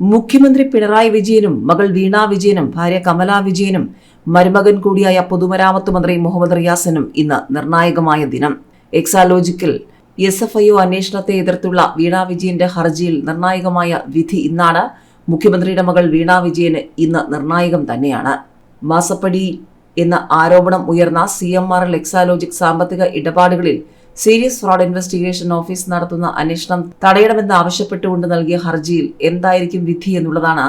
മുഖ്യമന്ത്രി പിണറായി വിജയനും മകൾ വീണ വിജയനും ഭാര്യ കമല വിജയനും മരുമകൻ കൂടിയായ പൊതുമരാമത്ത് മന്ത്രി മുഹമ്മദ് റിയാസിനും ഇന്ന് നിർണായകമായ ദിനം. എക്സാലോജിക്കൽ എസ് എഫ് ഐ ഒ അന്വേഷണത്തെ എതിർത്തുള്ള വീണ വിജയന്റെ ഹർജിയിൽ നിർണായകമായ വിധി ഇന്നാണ്. മുഖ്യമന്ത്രിയുടെ മകൾ വീണ വിജയന് ഇന്ന് നിർണായകം തന്നെയാണ്. മാസപ്പടി എന്ന ആരോപണം ഉയർന്ന C M R L Exalogic സാമ്പത്തിക ഇടപാടുകളിൽ സീരിയസ് ഫ്രോഡ് ഇൻവെസ്റ്റിഗേഷൻ ഓഫീസ് നടത്തുന്ന അന്വേഷണം തടയണമെന്ന് ആവശ്യപ്പെട്ടുകൊണ്ട് നൽകിയ ഹർജിയിൽ എന്തായിരിക്കും വിധി എന്നുള്ളതാണ്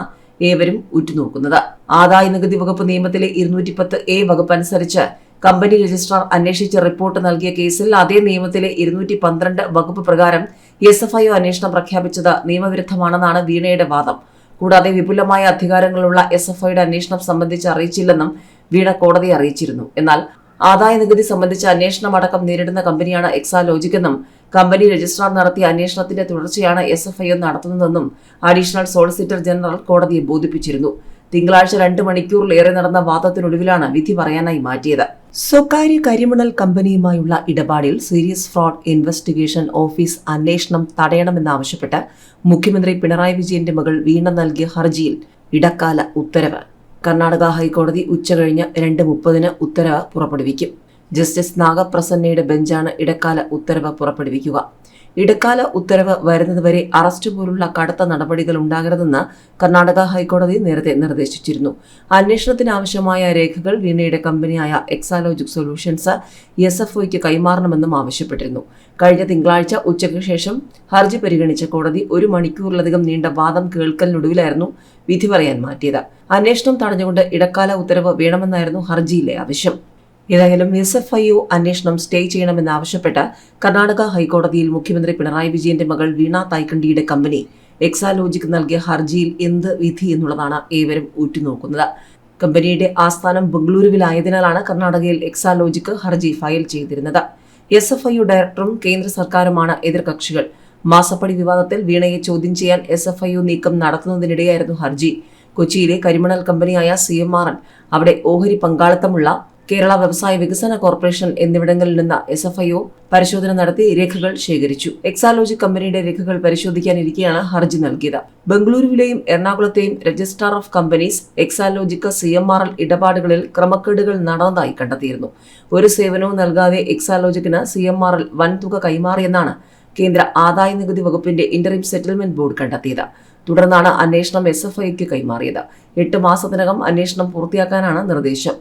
ഏവരും ഉറ്റുനോക്കുന്നത്. ആദായ നികുതി വകുപ്പ് നിയമത്തിലെ ഇരുന്നൂറ്റി പത്ത് എ വകുപ്പ് അനുസരിച്ച് കമ്പനി രജിസ്ട്രാർ അന്വേഷിച്ച് റിപ്പോർട്ട് നൽകിയ കേസിൽ അതേ നിയമത്തിലെ ഇരുന്നൂറ്റി പന്ത്രണ്ട് വകുപ്പ് പ്രകാരം എസ് എഫ് ഐ ഒ അന്വേഷണം പ്രഖ്യാപിച്ചത് നിയമവിരുദ്ധമാണെന്നാണ് വീണയുടെ വാദം. കൂടാതെ വിപുലമായ അധികാരങ്ങളുള്ള എസ് എഫ് ഐയുടെ അന്വേഷണം സംബന്ധിച്ച് അറിയിച്ചില്ലെന്നും വീണ കോടതിയെ അറിയിച്ചിരുന്നു. എന്നാൽ ആദായ നികുതി സംബന്ധിച്ച അന്വേഷണം അടക്കം നേരിടുന്ന കമ്പനിയാണ് എക്സാലോജിക്കെന്നും കമ്പനി രജിസ്ട്രാർ നടത്തിയ അന്വേഷണത്തിന്റെ തുടർച്ചയാണ് എസ് എഫ് ഐ നടത്തുന്നതെന്നും അഡീഷണൽ സോളിസിറ്റർ ജനറൽ കോടതിയെ ബോധിപ്പിച്ചിരുന്നു. തിങ്കളാഴ്ച രണ്ട് മണിക്കൂറിലേറെ നടന്ന വാദത്തിനൊടുവിലാണ് വിധി പറയാനായി മാറ്റിയത്. സ്വകാര്യ കരിമണൽ കമ്പനിയുമായുള്ള ഇടപാടിൽ സീരിയസ് ഫ്രോഡ് ഇൻവെസ്റ്റിഗേഷൻ ഓഫീസ് അന്വേഷണം തടയണമെന്നാവശ്യപ്പെട്ട് മുഖ്യമന്ത്രി പിണറായി വിജയന്റെ മകൾ വീണ നൽകിയ ഹർജിയിൽ ഇടക്കാല ഉത്തരവ്. കർണാടക ഹൈക്കോടതി ഉച്ചകഴിഞ്ഞ് രണ്ട് മുപ്പതിന് ഉത്തരവ് പുറപ്പെടുവിക്കും ജസ്റ്റിസ് നാഗപ്രസന്നയുടെ ബെഞ്ചാണ് ഇടക്കാല ഉത്തരവ് പുറപ്പെടുവിക്കുക. ഇടക്കാല ഉത്തരവ് വരുന്നതുവരെ അറസ്റ്റ് പോലുള്ള കടുത്ത നടപടികൾ ഉണ്ടാകരുതെന്ന് കർണാടക ഹൈക്കോടതി നേരത്തെ നിർദ്ദേശിച്ചിരുന്നു. അന്വേഷണത്തിനാവശ്യമായ രേഖകൾ വീണയുടെ കമ്പനിയായ എക്സാലോജിക് സൊല്യൂഷൻസ് എസ് എഫ് ഒയ്ക്ക് കൈമാറണമെന്നും ആവശ്യപ്പെട്ടിരുന്നു. കഴിഞ്ഞ തിങ്കളാഴ്ച ഉച്ചയ്ക്ക് ശേഷം ഹർജി പരിഗണിച്ച കോടതി ഒരു മണിക്കൂറിലധികം നീണ്ട വാദം കേൾക്കലിനൊടുവിലായിരുന്നു വിധി പറയാൻ മാറ്റിയത്. അന്വേഷണം തടഞ്ഞുകൊണ്ട് ഇടക്കാല ഉത്തരവ് വേണമെന്നായിരുന്നു ഹർജിയിലെ ആവശ്യം. ഏതായാലും എസ് എഫ് ഐ ഒ അന്വേഷണം സ്റ്റേ ചെയ്യണമെന്നാവശ്യപ്പെട്ട് കർണാടക ഹൈക്കോടതിയിൽ മുഖ്യമന്ത്രി പിണറായി വിജയന്റെ മകൾ വീണ തൈക്കണ്ടിയുടെ കമ്പനി എക്സാലോജിക് നൽകിയ ഹർജിയിൽ എന്ത് വിധി എന്നുള്ളതാണ് ഏവരും ഉറ്റുനോക്കുന്നത്. കമ്പനിയുടെ ആസ്ഥാനം ബംഗളൂരുവിലായതിനാലാണ് കർണാടകയിൽ എക്സാലോജിക് ഹർജി ഫയൽ ചെയ്തിരുന്നത്. എസ് എഫ് ഐ ഡയറക്ടറും കേന്ദ്ര സർക്കാരുമാണ് എതിർകക്ഷികൾ. മാസപ്പടി വിവാദത്തിൽ വീണയെ ചോദ്യം ചെയ്യാൻ എസ് എഫ് ഐ നീക്കം നടത്തുന്നതിനിടെയായിരുന്നു ഹർജി. കൊച്ചിയിലെ കരിമണൽ കമ്പനിയായ സി എം ആർ എൻ അവിടെ ഓഹരി പങ്കാളിത്തമുള്ള കേരള വ്യവസായ വികസന കോർപ്പറേഷൻ എന്നിവിടങ്ങളിൽ നിന്ന് എസ് എഫ് ഐ ഒ പരിശോധന നടത്തി രേഖകൾ ശേഖരിച്ചു. എക്സാലോജി കമ്പനിയുടെ രേഖകൾ പരിശോധിക്കാനിരിക്കെയാണ് ഹർജി നൽകിയത്. ബംഗളൂരുവിലെയും എറണാകുളത്തെയും registrar of companies Exalogic C M R L ഇടപാടുകളിൽ ക്രമക്കേടുകൾ നടന്നതായി കണ്ടെത്തിയിരുന്നു. ഒരു സേവനവും നൽകാതെ എക്സാലോജിക്കിന് സി എം ആർ എൽ വൻതുക കൈമാറിയെന്നാണ് കേന്ദ്ര ആദായ നികുതി വകുപ്പിന്റെ ഇന്ററിം സെറ്റിൽമെന്റ് ബോർഡ് കണ്ടെത്തിയത്. തുടർന്നാണ് അന്വേഷണം എസ് എഫ് ഐക്ക് കൈമാറിയത്. എട്ട് മാസത്തിനകം അന്വേഷണം പൂർത്തിയാക്കാനാണ് നിർദ്ദേശം.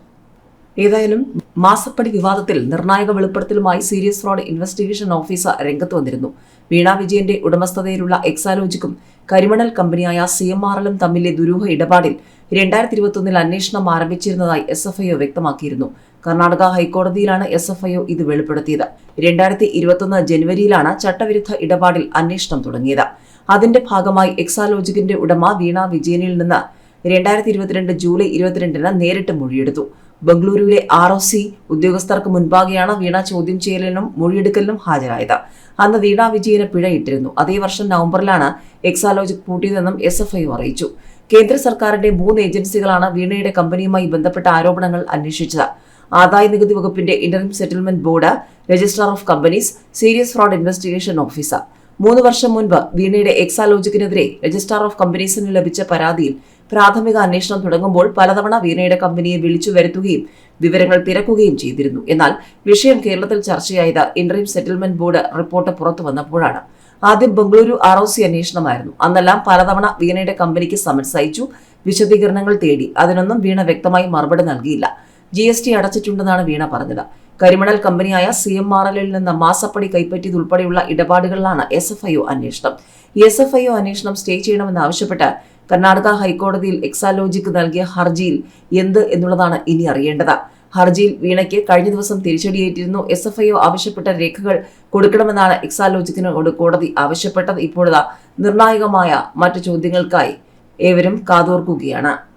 ഏതായാലും മാസപ്പടി വിവാദത്തിൽ നിർണായക വെളിപ്പെടുത്തലുമായി സീരിയസ് ഫ്രോഡ് ഇൻവെസ്റ്റിഗേഷൻ ഓഫീസർ രംഗത്ത് വന്നിരുന്നു. വീണാ വിജയന്റെ ഉടമസ്ഥതയിലുള്ള എക്സാലോജിക്കും കരിമണൽ കമ്പനിയായ സി എം ആർ എല്ലും തമ്മിലെ ദുരൂഹ ഇടപാടിൽ രണ്ടായിരത്തി ഇരുപത്തൊന്നിൽ അന്വേഷണം ആരംഭിച്ചിരുന്നതായി എസ് എഫ് ഐ വ്യക്തമാക്കിയിരുന്നു. കർണാടക ഹൈക്കോടതിയിലാണ് എസ് എഫ് ഐ ഇത് വെളിപ്പെടുത്തിയത്. രണ്ടായിരത്തി ഇരുപത്തൊന്ന് ജനുവരിയിലാണ് ചട്ടവിരുദ്ധ ഇടപാടിൽ അന്വേഷണം തുടങ്ങിയത്. അതിന്റെ ഭാഗമായി എക്സാലോജിക്കിന്റെ ഉടമ വീണാ വിജയനിൽ നിന്ന് രണ്ടായിരത്തി ഇരുപത്തിരണ്ട് ജൂലൈ ഇരുപത്തിരണ്ടിന് നേരിട്ട് മൊഴിയെടുത്തു. ബംഗളൂരുവിലെ ആർ ഒ സി ഉദ്യോഗസ്ഥർക്ക് മുൻപാകെയാണ് വീണ ചോദ്യം ചെയ്യലിനും മൊഴിയെടുക്കലിനും ഹാജരായത്. അന്ന് വീണ വിജയന് പിഴയിട്ടിരുന്നു. അതേ വർഷം നവംബറിലാണ് എക്സാലോജിക് പൂട്ടിയതെന്നും എസ് എഫ് ഐ അറിയിച്ചു. കേന്ദ്ര സർക്കാരിന്റെ മൂന്ന് ഏജൻസികളാണ് വീണയുടെ കമ്പനിയുമായി ബന്ധപ്പെട്ട ആരോപണങ്ങൾ അന്വേഷിച്ചത്. ആദായ നികുതി വകുപ്പിന്റെ interim settlement board registrar of companies serious fraud investigation officer. മൂന്ന് വർഷം മുൻപ് വീണയുടെ എക്സാലോജിക്കിനെതിരെ രജിസ്ട്രാർ ഓഫ് കമ്പനീസിന് ലഭിച്ച പരാതിയിൽ പ്രാഥമിക അന്വേഷണം തുടങ്ങുമ്പോൾ പലതവണ വീണയുടെ കമ്പനിയെ വിളിച്ചു വരുത്തുകയും വിവരങ്ങൾ തിരക്കുകയും ചെയ്തിരുന്നു. എന്നാൽ വിഷയം കേരളത്തിൽ ചർച്ചയായത് ഇന്റർം സെറ്റിൽമെന്റ് ബോർഡ് റിപ്പോർട്ട് പുറത്തു വന്നപ്പോഴാണ്. ആദ്യം ബംഗളൂരു ആർ ഒ സി അന്വേഷണമായിരുന്നു. അന്നെല്ലാം പലതവണ വീണയുടെ കമ്പനിക്ക് സമൻസ് അയച്ചു വിശദീകരണങ്ങൾ തേടി. അതിനൊന്നും വീണ വ്യക്തമായി മറുപടി നൽകിയില്ല. ജി എസ് ടി അടച്ചിട്ടുണ്ടെന്നാണ് വീണ പറഞ്ഞത്. കരിമണൽ കമ്പനിയായ സി എം ആർ എല്ലിൽ നിന്ന് മാസപ്പടി കൈപ്പറ്റിയതുൾപ്പെടെയുള്ള ഇടപാടുകളിലാണ് എസ് എഫ് ഐ ഒ അന്വേഷണം. എസ് എഫ് ഐ ഒ അന്വേഷണം സ്റ്റേ ചെയ്യണമെന്നാവശ്യപ്പെട്ട് കർണാടക ഹൈക്കോടതിയിൽ എക്സാലോജിക്ക് നൽകിയ ഹർജിയിൽ എന്ത് എന്നുള്ളതാണ് ഇനി അറിയേണ്ടത്. ഹർജിയിൽ വീണയ്ക്ക് കഴിഞ്ഞ ദിവസം തിരിച്ചടിയേറ്റിരുന്നു. എസ് എഫ് ഐ ആവശ്യപ്പെട്ട രേഖകൾ കൊടുക്കണമെന്നാണ് എക്സാലോജിക്കിനോട് കോടതി ആവശ്യപ്പെട്ടത്. ഇപ്പോഴത്തെ നിർണായകമായ മറ്റു ചോദ്യങ്ങൾക്കായി ഏവരും കാതോർക്കുകയാണ്.